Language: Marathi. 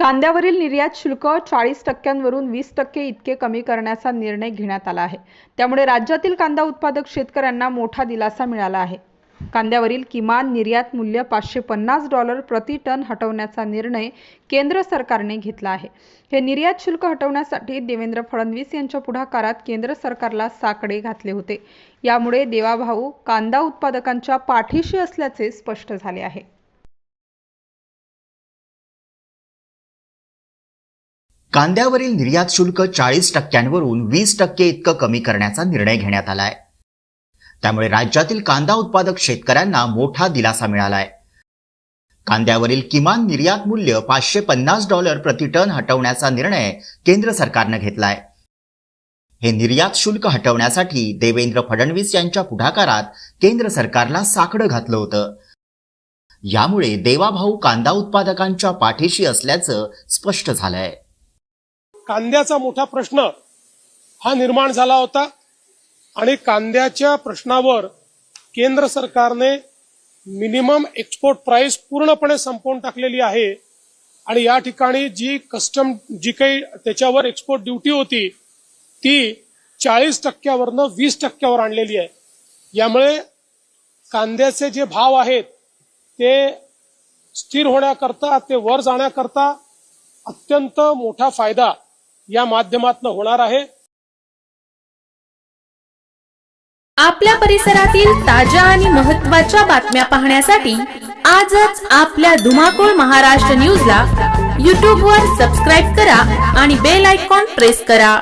कांद्यावरील निर्यात शुल्क चाळीस टक्क्यांवरून वीस टक्के इतके कमी करण्याचा निर्णय घेण्यात आला आहे. त्यामुळे राज्यातील कांदा उत्पादक शेतकऱ्यांना मोठा दिलासा मिळाला आहे. कांद्यावरील किमान निर्यात मूल्य पाचशे पन्नास डॉलर प्रति टन हटवण्याचा निर्णय केंद्र सरकारने घेतला आहे. हे निर्यात शुल्क हटवण्यासाठी देवेंद्र फडणवीस यांच्या पुढाकारात केंद्र सरकारला साकडे घातले होते. यामुळे देवाभाऊ कांदा उत्पादकांच्या पाठीशी असल्याचे स्पष्ट झाले आहे. कांद्यावरील निर्यात शुल्क चाळीस टक्क्यांवरून वीस टक्के इतकं कमी करण्याचा निर्णय घेण्यात आलाय. त्यामुळे राज्यातील कांदा उत्पादक शेतकऱ्यांना मोठा दिलासा मिळालाय. कांद्यावरील किमान निर्यात मूल्य पाचशे पन्नास डॉलर प्रति टन हटवण्याचा निर्णय केंद्र सरकारनं घेतलाय. हे निर्यात शुल्क हटवण्यासाठी देवेंद्र फडणवीस यांच्या पुढाकारात केंद्र सरकारला साकडं घातलं होतं. यामुळे देवाभाऊ कांदा उत्पादकांच्या पाठीशी असल्याचं स्पष्ट झालंय. कांद्याचा मोठा प्रश्न हा निर्माण झाला होता आणि कांद्याच्या प्रश्नावर केंद्र सरकारने मिनिमम एक्सपोर्ट प्राइस पूर्णपणे संपवून टाकलेली आहे. आणि या ठिकाणी जी कस्टम जी काही त्याच्यावर एक्सपोर्ट ड्युटी होती ती चाळीस टक्क्यावरनं वीस टक्क्यावर आणलेली आहे. यामुळे कांद्याचे जे भाव आहेत ते स्थिर होण्याकरता ते वर जाण्याकरता अत्यंत मोठा फायदा या माध्यमातून होणार आहे. आपल्या परिसरातील ताज्या आणि महत्त्वाच्या बातम्या पाहण्यासाठी आजच आपल्या धुमाकूळ महाराष्ट्र न्यूजला यूट्यूबवर सबस्क्राईब करा आणि बेल आयकॉन प्रेस करा.